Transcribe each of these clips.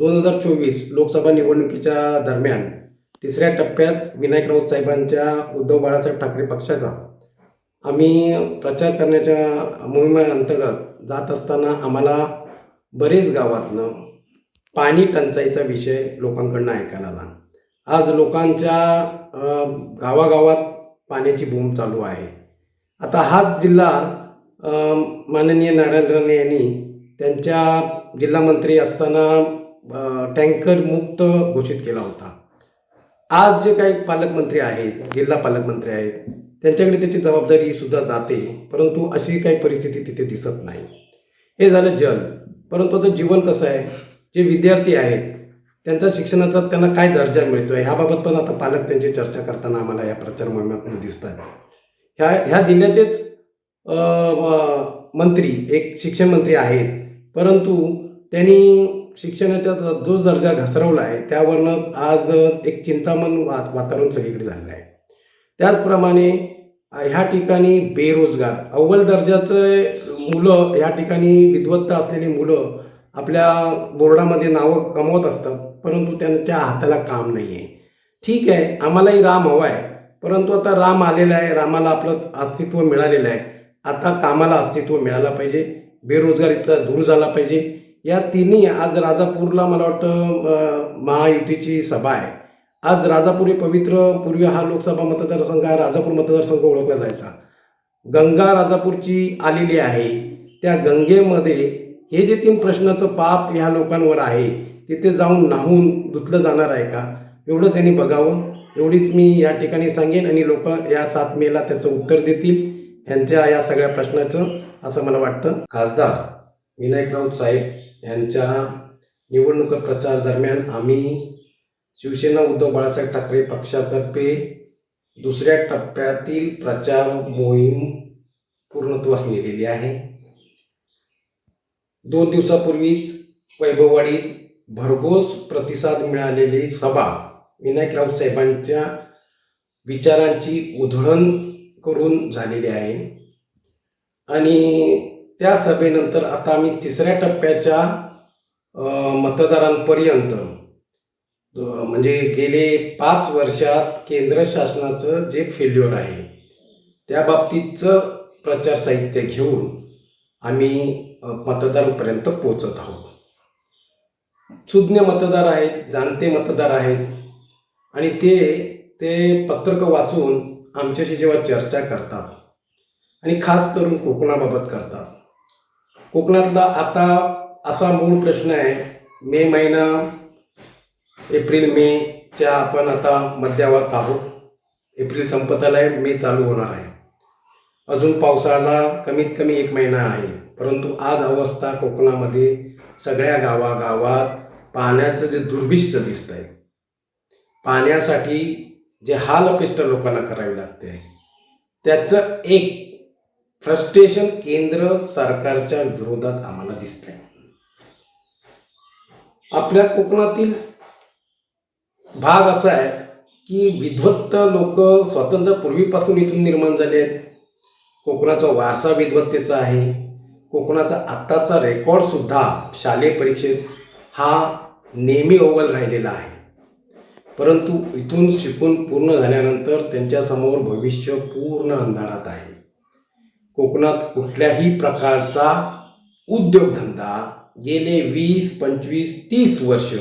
दोन हजार चोवीस लोकसभा निवडणुकीच्या दरम्यान तिसऱ्या टप्प्यात विनायक राऊत साहेबांच्या उद्धव बाळासाहेब ठाकरे पक्षाचा. आम्ही प्रचार करण्याच्या मोहिमेअंतर्गत जात असताना आम्हाला बरेच गावातनं पाणी टंचाईचा विषय लोकांकडनं ऐकायला आला. आज लोकांच्या गावागावात पाण्याची बूम चालू आहे. आता हाच जिल्हा माननीय नारायण राणे यांनी त्यांच्या जिल्हा मंत्री असताना टँकर मुक्त घोषित केला होता. आज जे काही पालकमंत्री आहेत जिल्हा पालकमंत्री आहेत त्यांच्याकडे त्याची जबाबदारी सुद्धा जाते परंतु अशी काही परिस्थिती तिथे दिसत नाही. हे झालं जल. परंतु आता जीवन कसं आहे? जे विद्यार्थी आहेत त्यांचा शिक्षणाचा त्यांना काय दर्जा मिळतो आहे ह्याबाबत पण आता पालक त्यांची चर्चा करताना आम्हाला या प्रचार मोहिमेतून दिसतात. ह्या ह्या जिल्ह्याचेच मंत्री एक शिक्षण मंत्री आहेत परंतु त्यांनी शिक्षणाचा जो दर्जा घसरवला आहे त्यावरनं आज एक चिंतामन वा वातावरण सगळीकडे झालेलं आहे. त्याचप्रमाणे ह्या ठिकाणी बेरोजगार अव्वल दर्जाचं मुलं या ठिकाणी विद्वत्ता असलेली मुलं आपल्या बोर्डामध्ये नावं कमवत असतात परंतु त्यांच्या हाताला काम नाही आहे ठीक आहे आम्हालाही राम हवा आहे परंतु आता राम आलेला आहे रामाला आपलं अस्तित्व मिळालेलं आहे. आता कामाला अस्तित्व मिळालं पाहिजे बेरोजगारीचा दूर झाला पाहिजे या तिन्ही आज राजापूरला मला वाटतं महायुतीची सभा आहे. आज राजापूर हे पवित्र पूर्वी हा लोकसभा मतदारसंघ हा राजापूर मतदारसंघ ओळखला जायचा. गंगा राजापूरची आलेली आहे. त्या गंगेमध्ये हे जे तीन प्रश्नाचं पाप ह्या लोकांवर आहे तिथे जाऊन नाहून धुतलं जाणार आहे का? एवढंच यांनी बघावं. एवढीच मी या ठिकाणी सांगेन आणि लोक या सात मेला त्याचं उत्तर देतील ह्यांच्या या सगळ्या प्रश्नाचं असं मला वाटतं. खासदार विनायक राऊत साहेब यांच्या निवडणूक प्रचार दरम्यान आम्ही शिवसेना उद्धव बाळासाहेब ठाकरे पक्षातर्फे दुसऱ्या टप्प्यातील प्रचार मोहीम पूर्णत्वास नेलेली आहे. दोन दिवसापूर्वीच वैभववाडीत भरघोस प्रतिसाद मिळालेली सभा विनायक राऊत साहेबांच्या विचारांची उधळण करून झालेली आहे. आणि त्या सभेनंतर आता आम्ही तिसऱ्या टप्प्याच्या मतदारांपर्यंत म्हणजे गेले पाच वर्षात केंद्र शासनाचं जे फेल्युअर आहे त्या बाबतीतचं प्रचार साहित्य घेऊन आम्ही मतदारांपर्यंत पोचत आहोत. सुज्ञ मतदार आहेत जाणते मतदार आहेत आणि ते ते पत्रक वाचून आमच्याशी जेव्हा चर्चा करतात आणि खास करून कोकणाबाबत करतात कोकणातला आता असा मूळ प्रश्न आहे मे महिना एप्रिल मेच्या आपण आता मध्यावर आहोत. एप्रिल संपत आला आहे मे चालू होणार आहे. अजून पावसाळा कमीत कमी एक महिना आहे परंतु आज अवस्था कोकणामध्ये सगळ्या गावागावात पाण्याचं जे दुर्भिष्ट दिसत आहे पाण्यासाठी जे हाल अपेष्ट लोकांना करावी लागते त्याचं एक फ्रस्ट्रेशन केंद्र सरकारच्या विरोधात आम्हाला दिसतंय. आपल्या कोकणातील भाग असा आहे की विध्वत्त लोक स्वतंत्र पूर्वीपासून इथून निर्माण झाले आहेत. कोकणाचा वारसा विद्वत्तेचा आहे. कोकणाचा आत्ताचा रेकॉर्डसुद्धा शालेय परीक्षेत हा नेहमी अव्वल राहिलेला आहे. परंतु इथून शिकून पूर्ण झाल्यानंतर त्यांच्यासमोर भविष्य पूर्ण अंधारात आहे. कोकणात कुठल्याही प्रकारचा उद्योगधंदा गेले वीस पंचवीस तीस वर्ष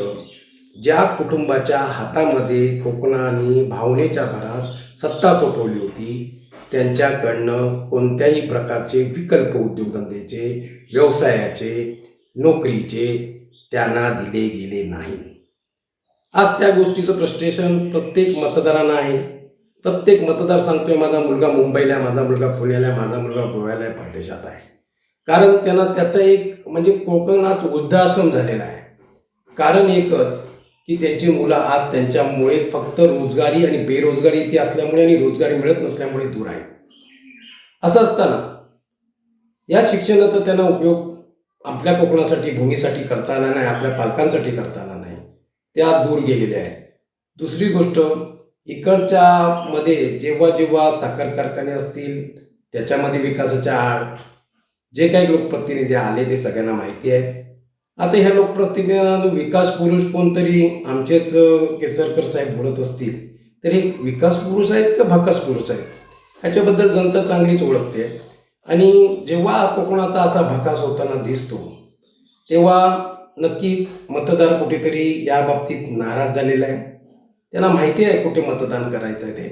ज्या कुटुंबाच्या हातामध्ये कोकणाने भावनेच्या भरात सत्ता सोपवली होती त्यांच्याकडनं कोणत्याही प्रकारचे विकल्प उद्योगधंद्याचे व्यवसायाचे नोकरीचे त्यांना दिले गेले नाही. आज त्या गोष्टीचं फ्रस्ट्रेशन प्रत्येक मतदारांना आहे. प्रत्येक मतदार सांगतोय माझा मुलगा मुंबईला आहे माझा मुलगा पुण्याला आहे माझा मुलगा गोव्याला आहे परदेशात आहे. कारण त्यांना त्याचा एक म्हणजे कोकणात वृद्धाश्रम झालेला आहे. कारण एकच की त्यांची मुलं आज त्यांच्यामुळे फक्त रोजगारी आणि बेरोजगारी इथे असल्यामुळे आणि रोजगारी मिळत नसल्यामुळे दूर आहेत. असं असताना या शिक्षणाचा त्यांना उपयोग आपल्या कोकणासाठी भूमीसाठी करता आला नाही आपल्या पालकांसाठी करता आला नाही. त्या दूर गेलेल्या आहेत. दुसरी गोष्ट इकडच्या मध्ये जेव्हा जेव्हा साखर कारखाने असतील त्याच्यामध्ये विकासाच्या आड जे काही लोकप्रतिनिधी आले ते सगळ्यांना माहिती आहे. आता ह्या लोकप्रतिनिधींना विकास पुरुष कोणतरी आमचेच केसरकर साहेब बोलत असतील तर हे विकास पुरुष आहेत का भाकास पुरुष आहेत? ह्याच्याबद्दल जनता चांगलीच ओळखते. आणि जेव्हा कोकणाचा असा भाकास होताना दिसतो तेव्हा नक्कीच मतदार कुठेतरी या बाबतीत नाराज झालेला आहे. त्यांना माहिती आहे कुठे मतदान करायचं आहे ते.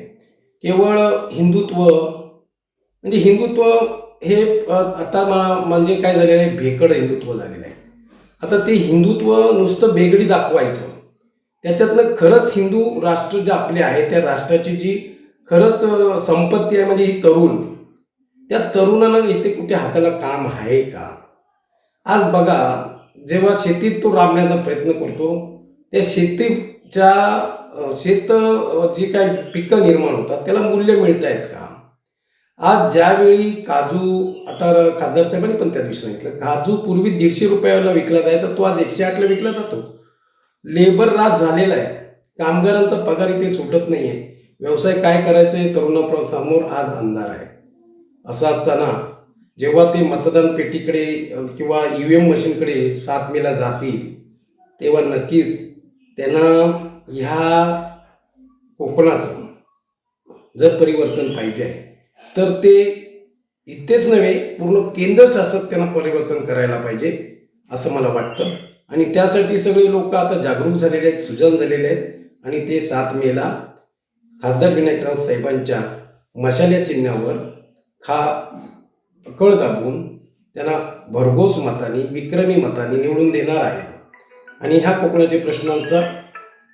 केवळ हिंदुत्व म्हणजे हिंदुत्व हे आता मला म्हणजे काय झालेलं आहे भेकड हिंदुत्व झालेलं आहे. आता ते हिंदुत्व नुसतं बेगडी दाखवायचं. त्याच्यातनं खरंच हिंदू राष्ट्र जे आपले आहे त्या राष्ट्राची जी खरंच संपत्ती आहे म्हणजे ही तरुण. त्या तरुणाला इथे कुठे हाताला काम आहे का? आज बघा जेव्हा शेतीत तो राबण्याचा प्रयत्न करतो त्या शेतीच्या शेत जी काय पिकं निर्माण होतात त्याला मूल्य मिळत आहेत का? आज ज्यावेळी काजू आता खासदार साहेबांनी पण त्या दिवशी सांगितलं काजू पूर्वी दीडशे रुपयाला विकला जायचा तो आज एकशे आठला विकला जातो. लेबर राज झालेला आहे. कामगारांचा पगार इथे सुटत नाही आहे व्यवसाय काय करायचं आहे तरुणासमोर आज अंधार आहे. असं असताना जेव्हा ते मतदान पेटीकडे किंवा ई व्ही एम मशीनकडे सात मेला जातील तेव्हा नक्कीच त्यांना ह्या कोकणाचं जर परिवर्तन पाहिजे आहे तर ते इथेच नव्हे पूर्ण केंद्र शासनात त्यांना परिवर्तन करायला पाहिजे असं मला वाटतं. आणि त्यासाठी सगळे लोक आता जागरूक झालेले आहेत सुजन झालेले आहेत. आणि ते सात मेला खासदार विनायकराव साहेबांच्या मशाल्या चिन्हावर खा कळ दाबून त्यांना भरघोस मताने विक्रमी मताने निवडून देणार आहेत. आणि ह्या कोकणाच्या प्रश्नांचा